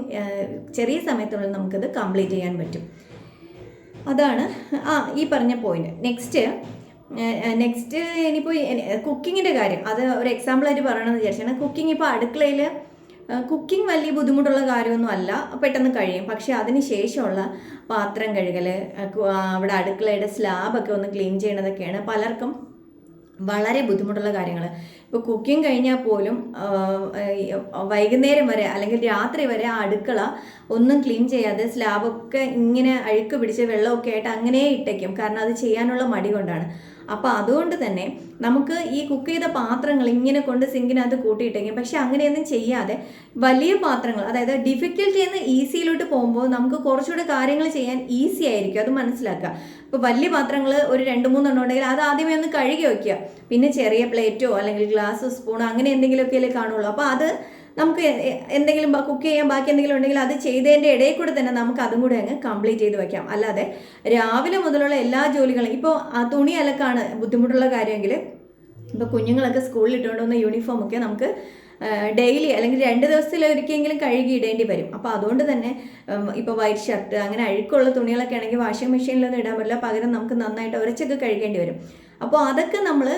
ചെറിയ സമയത്തുള്ളിൽ നമുക്കത് കംപ്ലീറ്റ് ചെയ്യാൻ പറ്റും. അതാണ് ആ ഈ പറഞ്ഞ പോയിന്റ് നെക്സ്റ്റ് നെക്സ്റ്റ് ഇനിയിപ്പോൾ കുക്കിങ്ങിന്റെ കാര്യം. അത് ഒരു എക്സാമ്പിളായിട്ട് പറയണമെന്ന് വിചാരിച്ചാണ്. കുക്കിംഗ് ഇപ്പോൾ അടുക്കളയിൽ കുക്കിംഗ് വലിയ ബുദ്ധിമുട്ടുള്ള കാര്യമൊന്നും അല്ല. പെട്ടെന്ന് കഴിയും. പക്ഷേ അതിന് ശേഷമുള്ള പാത്രം കഴുകൽ അവിടെ അടുക്കളയുടെ സ്ലാബൊക്കെ ഒന്ന് ക്ലീൻ ചെയ്യണതൊക്കെയാണ് പലർക്കും വളരെ ബുദ്ധിമുട്ടുള്ള കാര്യങ്ങൾ ഇപ്പോൾ കുക്കിംഗ് കഴിഞ്ഞാൽ പോലും വൈകുന്നേരം വരെ അല്ലെങ്കിൽ രാത്രി വരെ ആ അടുക്കള ഒന്നും ക്ലീൻ ചെയ്യാതെ സ്ലാബൊക്കെ ഇങ്ങനെ അഴുക്ക് പിടിച്ച് വെള്ളമൊക്കെ ആയിട്ട് അങ്ങനെ ഇട്ടേക്കും. കാരണം അത് ചെയ്യാനുള്ള മടി കൊണ്ടാണ്. അപ്പോൾ അതുകൊണ്ട് തന്നെ നമുക്ക് ഈ കുക്ക് ചെയ്ത പാത്രങ്ങൾ ഇങ്ങനെ കൊണ്ട് സിങ്കിനകത്ത് കൂട്ടിയിട്ടെങ്കിൽ പക്ഷെ അങ്ങനെയൊന്നും ചെയ്യാതെ വലിയ പാത്രങ്ങൾ അതായത് ഡിഫിക്കൽട്ടി എന്ന് ഈസിയിലോട്ട് പോകുമ്പോൾ നമുക്ക് കുറച്ചുകൂടെ കാര്യങ്ങൾ ചെയ്യാൻ ഈസി ആയിരിക്കും. അത് മനസ്സിലാക്കുക. ഇപ്പോൾ വലിയ പാത്രങ്ങൾ ഒരു രണ്ട് മൂന്നെണ്ണം ഉണ്ടെങ്കിൽ അത് ആദ്യമേ ഒന്ന് കഴുകി വയ്ക്കുക. പിന്നെ ചെറിയ പ്ലേറ്റോ അല്ലെങ്കിൽ ഗ്ലാസ് സ്പൂണോ അങ്ങനെ എന്തെങ്കിലുമൊക്കെയല്ലേ കാണുള്ളൂ. അപ്പോൾ അത് നമുക്ക് എന്തെങ്കിലും കുക്ക് ചെയ്യാൻ ബാക്കി എന്തെങ്കിലും ഉണ്ടെങ്കിൽ അത് ചെയ്തതിന്റെ ഇടയിൽ കൂടെ തന്നെ നമുക്ക് അതും കൂടെ അങ്ങ് കംപ്ലീറ്റ് ചെയ്ത് വെക്കാം. അല്ലാതെ രാവിലെ മുതലുള്ള എല്ലാ ജോലികളും ഇപ്പോൾ ആ തുണി അലക്കാണ് ബുദ്ധിമുട്ടുള്ള കാര്യമെങ്കിൽ ഇപ്പോൾ കുഞ്ഞുങ്ങളൊക്കെ സ്കൂളിൽ ഇട്ടുകൊണ്ട് വന്ന യൂണിഫോം ഒക്കെ നമുക്ക് ഡെയിലി അല്ലെങ്കിൽ രണ്ട് ദിവസത്തിൽ ഒരിക്കലെങ്കിലും കഴുകി ഇടേണ്ടി വരും. അപ്പോൾ അതുകൊണ്ട് തന്നെ ഇപ്പോൾ വൈറ്റ് ഷർട്ട് അങ്ങനെ അഴുക്കുള്ള തുണികളൊക്കെ ആണെങ്കിൽ വാഷിംഗ് മെഷീനിലൊന്നും ഇടാൻ പറ്റില്ല. പകരം നമുക്ക് നന്നായിട്ട് ഉരച്ചൊക്കെ കഴുകേണ്ടി വരും. അപ്പോൾ അതൊക്കെ നമ്മൾ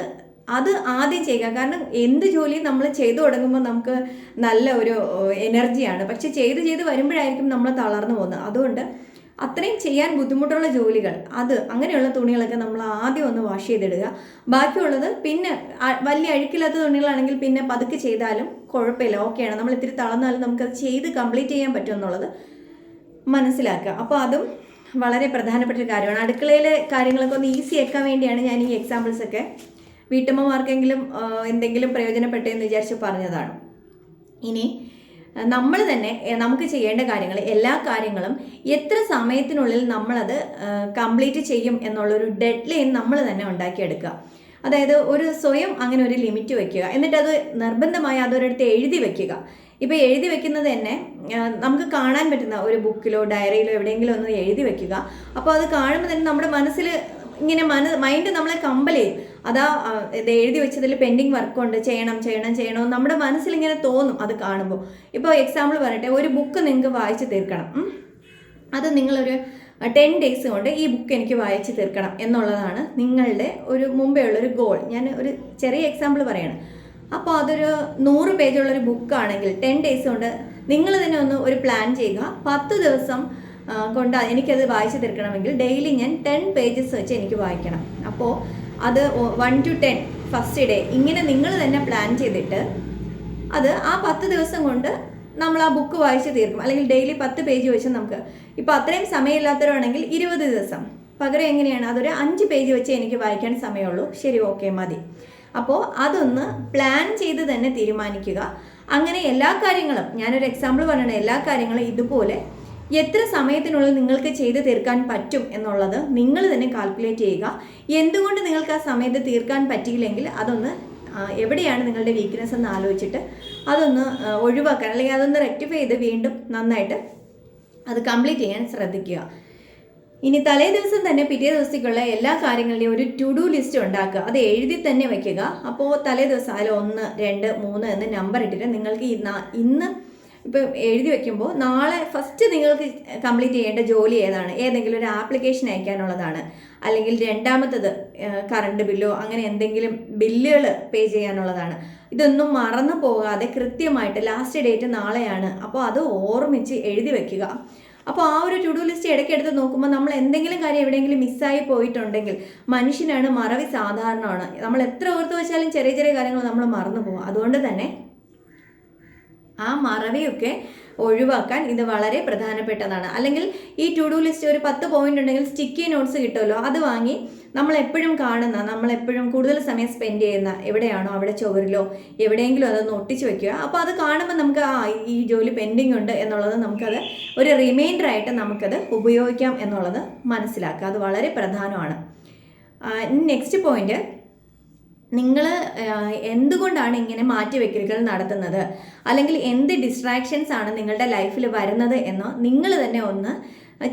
അത് ആദ്യം ചെയ്യുക. കാരണം എന്ത് ജോലിയും നമ്മൾ ചെയ്തു തുടങ്ങുമ്പോൾ നമുക്ക് നല്ല ഒരു എനർജിയാണ് പക്ഷെ ചെയ്ത് ചെയ്ത് വരുമ്പോഴായിരിക്കും നമ്മൾ തളർന്നു പോകുന്നത്. അതുകൊണ്ട് അത്രയും ചെയ്യാൻ ബുദ്ധിമുട്ടുള്ള ജോലികൾ അത് അങ്ങനെയുള്ള തുണികളൊക്കെ നമ്മൾ ആദ്യം ഒന്ന് വാഷ് ചെയ്തിടുക. ബാക്കിയുള്ളത് പിന്നെ വലിയ അഴുക്കില്ലാത്ത തുണികളാണെങ്കിൽ പിന്നെ പതുക്കെ ചെയ്താലും കുഴപ്പമില്ല. ഓക്കെയാണ് നമ്മൾ ഇത്തിരി തളർന്നാലും നമുക്ക് അത് ചെയ്ത് കംപ്ലീറ്റ് ചെയ്യാൻ പറ്റും എന്നുള്ളത് മനസ്സിലാക്കുക. അപ്പോൾ അതും വളരെ പ്രധാനപ്പെട്ട ഒരു കാര്യമാണ്. അടുക്കളയിലെ കാര്യങ്ങളൊക്കെ ഒന്ന് ഈസി ആക്കാൻ വേണ്ടിയാണ് ഞാൻ ഈ എക്സാമ്പിൾസ് ഒക്കെ വീട്ടമ്മമാർക്കെങ്കിലും എന്തെങ്കിലും എന്തെങ്കിലും പ്രയോജനപ്പെട്ടെന്ന് വിചാരിച്ച് പറഞ്ഞതാണ്. ഇനി നമ്മൾ തന്നെ നമുക്ക് ചെയ്യേണ്ട കാര്യങ്ങൾ എല്ലാ കാര്യങ്ങളും എത്ര സമയത്തിനുള്ളിൽ നമ്മളത് കംപ്ലീറ്റ് ചെയ്യും എന്നുള്ളൊരു ഡെഡ് ലൈൻ നമ്മൾ തന്നെ ഉണ്ടാക്കിയെടുക്കുക. അതായത് ഒരു സ്വയം അങ്ങനെ ഒരു ലിമിറ്റ് വെക്കുക. എന്നിട്ട് അത് നിർബന്ധമായി അതൊരിടത്ത് എഴുതി വെക്കുക. ഇപ്പോൾ എഴുതി വെക്കുന്നത് തന്നെ നമുക്ക് കാണാൻ പറ്റുന്ന ഒരു ബുക്കിലോ ഡയറിയിലോ എവിടെയെങ്കിലും ഒന്ന് എഴുതി വെക്കുക. അപ്പോൾ അത് കാണുമ്പോൾ തന്നെ നമ്മുടെ മനസ്സിൽ ഇങ്ങനെ മന മൈൻഡ് നമ്മളെ ചെയ്യും. അതാ ഇത് എഴുതി വെച്ചതിൽ പെൻഡിങ് വർക്കുണ്ട് ചെയ്യണം ചെയ്യണം ചെയ്യണം നമ്മുടെ മനസ്സിൽ ഇങ്ങനെ തോന്നും അത് കാണുമ്പോൾ. ഇപ്പോൾ എക്സാമ്പിൾ പറയട്ടെ ഒരു ബുക്ക് നിങ്ങൾക്ക് വായിച്ച് തീർക്കണം. അത് നിങ്ങളൊരു ടെൻ ഡേയ്സ് കൊണ്ട് ഈ ബുക്ക് എനിക്ക് വായിച്ച് തീർക്കണം എന്നുള്ളതാണ് നിങ്ങളുടെ ഒരു മുമ്പേ ഉള്ളൊരു ഗോൾ ഞാൻ ഒരു ചെറിയ എക്സാമ്പിൾ പറയണം. അപ്പോൾ അതൊരു നൂറ് പേജുള്ളൊരു ബുക്കാണെങ്കിൽ ടെൻ ഡേയ്സ് കൊണ്ട് നിങ്ങൾ തന്നെ ഒന്ന് ഒരു പ്ലാൻ ചെയ്യുക. പത്ത് ദിവസം കൊണ്ട് എനിക്കത് വായിച്ചു തീർക്കണമെങ്കിൽ ഡെയിലി ഞാൻ ടെൻ പേജസ് വെച്ച് എനിക്ക് വായിക്കണം. അപ്പോൾ അത് one two ten first day ഇങ്ങനെ നിങ്ങൾ തന്നെ പ്ലാൻ ചെയ്തിട്ട് അത് ആ പത്ത് ദിവസം കൊണ്ട് നമ്മൾ ആ ബുക്ക് വായിച്ച് തീർക്കും. അല്ലെങ്കിൽ ഡെയിലി പത്ത് പേജ് വെച്ച് നമുക്ക്. ഇപ്പോൾ അത്രയും സമയമില്ലാത്തവരാണെങ്കിൽ ഇരുപത് ദിവസം. പകരം എങ്ങനെയാണ്? അതൊരു അഞ്ച് പേജ് വെച്ച് എനിക്ക് വായിക്കാൻ സമയമുള്ളൂ. ശരി ഓക്കെ മതി. അപ്പോൾ അതൊന്ന് പ്ലാൻ ചെയ്ത് തന്നെ തീരുമാനിക്കുക. അങ്ങനെ എല്ലാ കാര്യങ്ങളും ഞാനൊരു എക്സാമ്പിൾ പറയണ എല്ലാ കാര്യങ്ങളും ഇതുപോലെ എത്ര സമയത്തിനുള്ളിൽ നിങ്ങൾക്ക് ചെയ്ത് തീർക്കാൻ പറ്റും എന്നുള്ളത് നിങ്ങൾ തന്നെ കാൽക്കുലേറ്റ് ചെയ്യുക. എന്തുകൊണ്ട് നിങ്ങൾക്ക് ആ സമയത്ത് തീർക്കാൻ പറ്റിയില്ലെങ്കിൽ അതൊന്ന് എവിടെയാണ് നിങ്ങളുടെ വീക്ക്നെസ് എന്ന് ആലോചിച്ചിട്ട് അതൊന്ന് ഒഴിവാക്കാൻ അല്ലെങ്കിൽ അതൊന്ന് റെക്ടിഫൈ ചെയ്ത് വീണ്ടും നന്നായിട്ട് അത് കംപ്ലീറ്റ് ചെയ്യാൻ ശ്രദ്ധിക്കുക. ഇനി തലേ ദിവസം തന്നെ പിറ്റേ ദിവസത്തേക്കുള്ള എല്ലാ കാര്യങ്ങളുടെയും ഒരു ടു ഡു ലിസ്റ്റ് ഉണ്ടാക്കുക. അത് എഴുതി തന്നെ വയ്ക്കുക അപ്പോൾ തലേ ദിവസം അതിൽ ഒന്ന് രണ്ട് മൂന്ന് എന്ന് നമ്പർ ഇട്ടിട്ട് നിങ്ങൾക്ക് ഇന്ന് ഇപ്പോൾ എഴുതി വെക്കുമ്പോൾ നാളെ ഫസ്റ്റ് നിങ്ങൾക്ക് കംപ്ലീറ്റ് ചെയ്യേണ്ട ജോലി ഏതാണ്? ഏതെങ്കിലും ഒരു ആപ്ലിക്കേഷൻ അയക്കാനുള്ളതാണ് അല്ലെങ്കിൽ രണ്ടാമത്തത് കറണ്ട് ബില്ലോ അങ്ങനെ എന്തെങ്കിലും ബില്ലുകൾ പേ ചെയ്യാനുള്ളതാണ്. ഇതൊന്നും മറന്നു പോകാതെ കൃത്യമായിട്ട് ലാസ്റ്റ് ഡേറ്റ് നാളെയാണ്. അപ്പോൾ അത് ഓർമ്മിച്ച് എഴുതി വെക്കുക. അപ്പോൾ ആ ഒരു ടു ഡു ലിസ്റ്റ് ഇടയ്ക്കെടുത്ത് നോക്കുമ്പോൾ നമ്മൾ എന്തെങ്കിലും കാര്യം എവിടെയെങ്കിലും മിസ്സായി പോയിട്ടുണ്ടെങ്കിൽ മനുഷ്യനാണ് മറവി സാധാരണമാണ്. നമ്മൾ എത്ര ഓർത്ത് വെച്ചാലും ചെറിയ ചെറിയ കാര്യങ്ങൾ നമ്മൾ മറന്നു പോകും. അതുകൊണ്ട് തന്നെ ആ മറവിയൊക്കെ ഒഴിവാക്കാൻ ഇത് വളരെ പ്രധാനപ്പെട്ടതാണ്. അല്ലെങ്കിൽ ഈ ടു ഡു ലിസ്റ്റ് ഒരു പത്ത് പോയിന്റ് ഉണ്ടെങ്കിൽ സ്റ്റിക്കി നോട്ട്സ് കിട്ടുമല്ലോ അത് വാങ്ങി നമ്മൾ എപ്പോഴും കാണുന്ന നമ്മൾ എപ്പോഴും കൂടുതൽ സമയം സ്പെൻഡ് ചെയ്യുന്ന എവിടെയാണോ അവിടെ ചുവരിലോ എവിടെയെങ്കിലും അതൊന്ന് ഒട്ടിച്ച് വെക്കുക. അപ്പോൾ അത് കാണുമ്പോൾ നമുക്ക് ആ ഈ ജോലി പെൻഡിങ് ഉണ്ട് എന്നുള്ളത് നമുക്കത് ഒരു റിമൈൻഡർ ആയിട്ട് നമുക്കത് ഉപയോഗിക്കാം എന്നുള്ളത് മനസ്സിലാക്കുക. അത് വളരെ പ്രധാനമാണ്. നെക്സ്റ്റ് പോയിന്റ് നിങ്ങൾ എന്തുകൊണ്ടാണ് ഇങ്ങനെ മാറ്റി മാറ്റിവെക്കലുകൾ നടത്തുന്നത്? അല്ലെങ്കിൽ എന്ത് ഡിസ്ട്രാക്ഷൻസ് ആണ് നിങ്ങളുടെ ലൈഫിൽ വരുന്നത് എന്നോ നിങ്ങൾ തന്നെ ഒന്ന്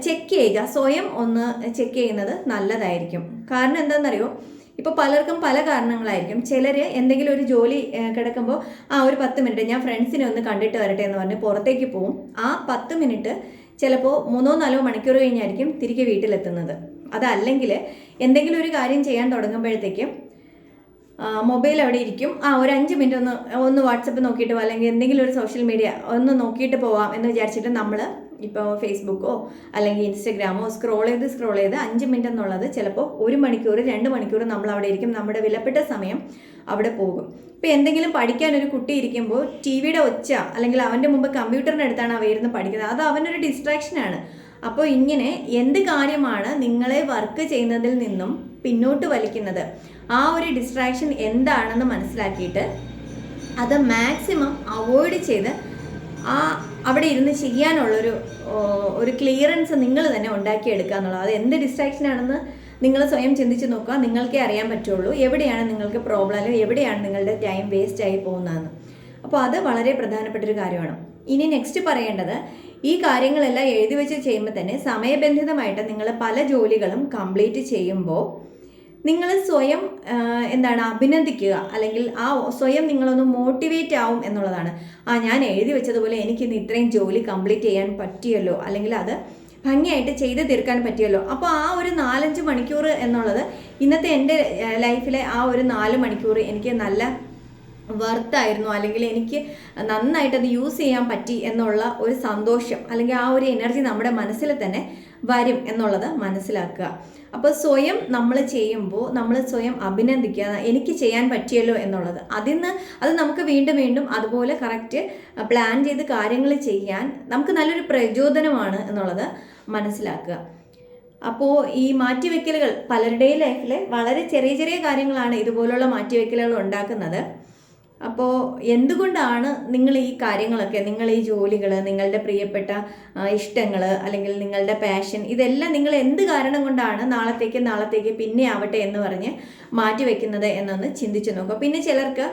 ചെക്ക് ചെയ്യുക. സ്വയം ഒന്ന് ചെക്ക് ചെയ്യുന്നത് നല്ലതായിരിക്കും. കാരണം എന്താണെന്നറിയോ? ഇപ്പോൾ പലർക്കും പല കാരണങ്ങളായിരിക്കും. ചിലർ എന്തെങ്കിലും ഒരു ജോലി കിടക്കുമ്പോൾ ആ ഒരു പത്ത് മിനിറ്റ് ഞാൻ ഫ്രണ്ട്സിനെ ഒന്ന് കണ്ടിട്ട് വരട്ടെ എന്ന് പറഞ്ഞ് പുറത്തേക്ക് പോവും. ആ പത്ത് മിനിറ്റ് ചിലപ്പോൾ മൂന്നോ നാലോ മണിക്കൂർ കഴിഞ്ഞായിരിക്കും തിരികെ വീട്ടിലെത്തുന്നത്. അതല്ലെങ്കിൽ എന്തെങ്കിലും ഒരു കാര്യം ചെയ്യാൻ തുടങ്ങുമ്പോഴത്തേക്കും മൊബൈൽ അവിടെ ഇരിക്കും. ആ ഒരു അഞ്ച് മിനിറ്റ് ഒന്ന് ഒന്ന് വാട്സപ്പ് നോക്കിയിട്ട് അല്ലെങ്കിൽ എന്തെങ്കിലും ഒരു സോഷ്യൽ മീഡിയ ഒന്ന് നോക്കിയിട്ട് പോവാം എന്ന് വിചാരിച്ചിട്ട് നമ്മൾ ഇപ്പോൾ ഫേസ്ബുക്കോ അല്ലെങ്കിൽ ഇൻസ്റ്റഗ്രാമോ സ്ക്രോൾ ചെയ്ത് സ്ക്രോൾ ചെയ്ത് അഞ്ച് മിനിറ്റ് എന്നുള്ളത് ചിലപ്പോൾ ഒരു മണിക്കൂർ രണ്ട് മണിക്കൂർ നമ്മൾ അവിടെ ഇരിക്കും. നമ്മുടെ വിലപ്പെട്ട സമയം അവിടെ പോകും. ഇപ്പോൾ എന്തെങ്കിലും പഠിക്കാൻ ഒരു കുട്ടി ഇരിക്കുമ്പോൾ ടി വിയുടെ ഒച്ച അല്ലെങ്കിൽ അവന്റെ മുമ്പ് കമ്പ്യൂട്ടറിന്റെ അടുത്താണ് അവ ഇരുന്ന് പഠിക്കുന്നത്. അത് അവനൊരു ഡിസ്ട്രാക്ഷനാണ് അപ്പോൾ ഇങ്ങനെ എന്ത് കാര്യമാണ് നിങ്ങളെ വർക്ക് ചെയ്യുന്നതിൽ നിന്നും പിന്നോട്ട് വലിക്കുന്നത്? ആ ഒരു ഡിസ്ട്രാക്ഷൻ എന്താണെന്ന് മനസ്സിലാക്കിയിട്ട് അത് മാക്സിമം അവോയ്ഡ് ചെയ്ത് ആ അവിടെ ഇരുന്ന് ചെയ്യാനുള്ളൊരു ഒരു ക്ലിയറൻസ് നിങ്ങൾ തന്നെ ഉണ്ടാക്കിയെടുക്കുക എന്നുള്ളത് അത് എന്ത് ഡിസ്ട്രാക്ഷൻ ആണെന്ന് നിങ്ങൾ സ്വയം ചിന്തിച്ച് നോക്കുക. നിങ്ങൾക്കേ അറിയാൻ പറ്റുള്ളൂ. എവിടെയാണ് നിങ്ങൾക്ക് പ്രോബ്ലം അല്ലെങ്കിൽ എവിടെയാണ് നിങ്ങളുടെ ടൈം വേസ്റ്റ് ആയി പോകുന്നതെന്ന്. അപ്പോൾ അത് വളരെ പ്രധാനപ്പെട്ട ഒരു കാര്യമാണ്. ഇനി നെക്സ്റ്റ് പറയേണ്ടത് ഈ കാര്യങ്ങളെല്ലാം എഴുതി വെച്ച് ചെയ്യുമ്പോൾ തന്നെ സമയബന്ധിതമായിട്ട് നിങ്ങൾ പല ജോലികളും കംപ്ലീറ്റ് ചെയ്യുമ്പോൾ നിങ്ങൾ സ്വയം എന്താണ് അഭിനന്ദിക്കുക. അല്ലെങ്കിൽ ആ സ്വയം നിങ്ങളൊന്ന് മോട്ടിവേറ്റ് ആവും എന്നുള്ളതാണ്. ആ ഞാൻ എഴുതി വെച്ചതുപോലെ എനിക്കിന്ന് ഇത്രയും ജോലി കംപ്ലീറ്റ് ചെയ്യാൻ പറ്റിയല്ലോ. അല്ലെങ്കിൽ അത് ഭംഗിയായിട്ട് ചെയ്ത് തീർക്കാൻ പറ്റിയല്ലോ. അപ്പോൾ ആ ഒരു നാലഞ്ച് മണിക്കൂർ എന്നുള്ളത് ഇന്നത്തെ എന്റെ ലൈഫിലെ ആ ഒരു നാല് മണിക്കൂർ എനിക്ക് നല്ല വർത്തായിരുന്നു അല്ലെങ്കിൽ എനിക്ക് നന്നായിട്ട് അത് യൂസ് ചെയ്യാൻ പറ്റി എന്നുള്ള ഒരു സന്തോഷം. അല്ലെങ്കിൽ ആ ഒരു എനർജി നമ്മുടെ മനസ്സിൽ തന്നെ വരും എന്നുള്ളത് മനസ്സിലാക്കുക. അപ്പോൾ സ്വയം നമ്മൾ ചെയ്യുമ്പോൾ നമ്മൾ സ്വയം അഭിനന്ദിക്കുക എനിക്ക് ചെയ്യാൻ പറ്റിയല്ലോ എന്നുള്ളത്. അതിൽ നിന്ന് അത് നമുക്ക് വീണ്ടും വീണ്ടും അതുപോലെ കറക്റ്റ് പ്ലാൻ ചെയ്ത് കാര്യങ്ങൾ ചെയ്യാൻ നമുക്ക് നല്ലൊരു പ്രചോദനമാണ് എന്നുള്ളത് മനസ്സിലാക്കുക. അപ്പോൾ ഈ മാറ്റിവെക്കലുകൾ പലരുടെയും ലൈഫിൽ വളരെ ചെറിയ ചെറിയ കാര്യങ്ങളാണ് ഇതുപോലുള്ള മാറ്റിവെക്കലുകൾ ഉണ്ടാക്കുന്നത്. അപ്പോൾ എന്തുകൊണ്ടാണ് നിങ്ങൾ ഈ കാര്യങ്ങളൊക്കെ നിങ്ങൾ ഈ ജോലികൾ നിങ്ങളുടെ പ്രിയപ്പെട്ട ഇഷ്ടങ്ങൾ അല്ലെങ്കിൽ നിങ്ങളുടെ പാഷൻ ഇതെല്ലാം നിങ്ങൾ എന്ത് കാരണം കൊണ്ടാണ് നാളത്തേക്ക് നാളത്തേക്ക് പിന്നെ ആവട്ടെ എന്ന് പറഞ്ഞ് മാറ്റിവെക്കുന്നത് എന്നൊന്ന് ചിന്തിച്ചു നോക്കുക. പിന്നെ ചിലർക്ക്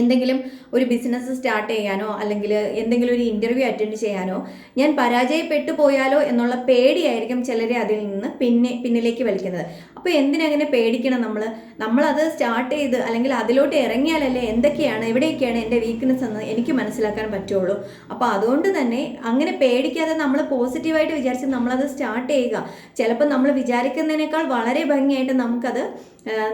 എന്തെങ്കിലും ഒരു ബിസിനസ് സ്റ്റാർട്ട് ചെയ്യാനോ അല്ലെങ്കിൽ എന്തെങ്കിലും ഒരു ഇന്റർവ്യൂ അറ്റൻഡ് ചെയ്യാനോ ഞാൻ പരാജയപ്പെട്ടു പോയാലോ എന്നുള്ള പേടിയായിരിക്കും ചിലരെ അതിൽ നിന്ന് പിന്നെ പിന്നിലേക്ക് വലിക്കുന്നത്. അപ്പോൾ എന്തിനങ്ങനെ പേടിക്കണം നമ്മൾ നമ്മളത് സ്റ്റാർട്ട് ചെയ്ത് അല്ലെങ്കിൽ അതിലോട്ട് ഇറങ്ങിയാലല്ലേ എന്തൊക്കെയാണ് എവിടെയൊക്കെയാണ് എന്റെ വീക്ക്നെസ് എന്ന് എനിക്ക് മനസ്സിലാക്കാൻ പറ്റുള്ളൂ. അപ്പോൾ അതുകൊണ്ട് തന്നെ അങ്ങനെ പേടിക്കാതെ നമ്മൾ പോസിറ്റീവായിട്ട് വിചാരിച്ച് നമ്മളത് സ്റ്റാർട്ട് ചെയ്യുക. ചിലപ്പോൾ നമ്മൾ വിചാരിക്കുന്നതിനേക്കാൾ വളരെ ഭംഗിയായിട്ട് നമുക്കത്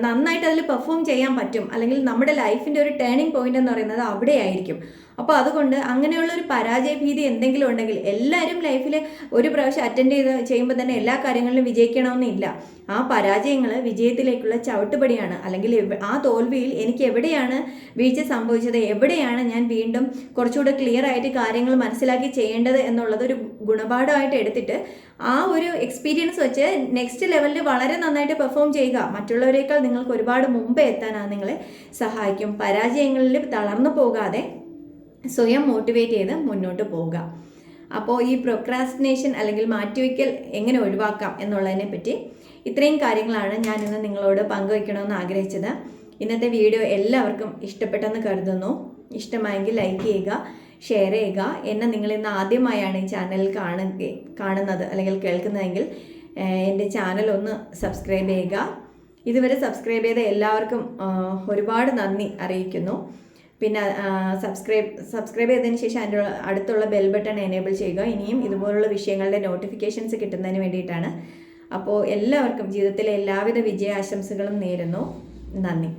നന്നായിട്ട് അതിൽ പെർഫോം ചെയ്യാൻ പറ്റും. അല്ലെങ്കിൽ നമ്മുടെ ലൈഫിന്റെ ഒരു ടേണിംഗ് പോയിന്റ് എന്ന് പറയുന്നത് അവിടെയായിരിക്കും. അപ്പോൾ അതുകൊണ്ട് അങ്ങനെയുള്ള ഒരു പരാജയ ഭീതി എന്തെങ്കിലും ഉണ്ടെങ്കിൽ എല്ലാവരും ലൈഫിൽ ഒരു പ്രാവശ്യം അറ്റൻഡ് ചെയ്ത് ചെയ്യുമ്പോൾ തന്നെ എല്ലാ കാര്യങ്ങളിലും വിജയിക്കണമെന്നില്ല ആ പരാജയങ്ങൾ വിജയത്തിലേക്കുള്ള ചവിട്ടുപടിയാണ്. അല്ലെങ്കിൽ ആ തോൽവിയിൽ എനിക്ക് എവിടെയാണ് വീഴ്ച സംഭവിച്ചത്? എവിടെയാണ് ഞാൻ വീണ്ടും കുറച്ചുകൂടെ ക്ലിയർ ആയിട്ട് കാര്യങ്ങൾ മനസ്സിലാക്കി ചെയ്യേണ്ടത് എന്നുള്ളത് ഒരു ഗുണപാഠമായിട്ട് എടുത്തിട്ട് ആ ഒരു എക്സ്പീരിയൻസ് വെച്ച് നെക്സ്റ്റ് ലെവലിൽ വളരെ നന്നായിട്ട് പെർഫോം ചെയ്യുക. മറ്റുള്ളവരെക്കാൾ നിങ്ങൾക്ക് ഒരുപാട് മുമ്പേ എത്താനാണ് നിങ്ങളെ സഹായിക്കും. പരാജയങ്ങളിൽ തളർന്നു പോകാതെ സ്വയം മോട്ടിവേറ്റ് ചെയ്ത് മുന്നോട്ട് പോവുക. അപ്പോൾ ഈ പ്രൊക്രാസ്റ്റിനേഷൻ അല്ലെങ്കിൽ മാറ്റിവെക്കൽ എങ്ങനെ ഒഴിവാക്കാം എന്നുള്ളതിനെ പറ്റി ഇത്രയും കാര്യങ്ങളാണ് ഞാൻ ഇന്ന് നിങ്ങളോട് പങ്കുവയ്ക്കണമെന്ന് ആഗ്രഹിച്ചത്. ഇന്നത്തെ വീഡിയോ എല്ലാവർക്കും ഇഷ്ടപ്പെട്ടെന്ന് കരുതുന്നു. ഇഷ്ടമായെങ്കിൽ ലൈക്ക് ചെയ്യുക. ഷെയർ ചെയ്യുക. എന്നെ നിങ്ങൾ ഇന്ന് ആദ്യമായാണ് ഈ ചാനൽ കാണുക കാണുന്നത് അല്ലെങ്കിൽ കേൾക്കുന്നതെങ്കിൽ എന്റെ ചാനൽ ഒന്ന് സബ്സ്ക്രൈബ് ചെയ്യുക. ഇതുവരെ സബ്സ്ക്രൈബ് ചെയ്ത എല്ലാവർക്കും ഒരുപാട് നന്ദി അറിയിക്കുന്നു. പിന്നെ സബ്സ്ക്രൈബ് സബ്സ്ക്രൈബ് ചെയ്തതിന് ശേഷം അതിന്റെ അടുത്തുള്ള ബെൽ ബട്ടൺ എനേബിൾ ചെയ്യുക. ഇനിയും ഇതുപോലുള്ള വിഷയങ്ങളുടെ നോട്ടിഫിക്കേഷൻസ് കിട്ടുന്നതിന് വേണ്ടിയിട്ടാണ്. അപ്പോൾ എല്ലാവർക്കും ജീവിതത്തിലെ എല്ലാവിധ വിജയാശംസകളും നേരുന്നു. നന്ദി.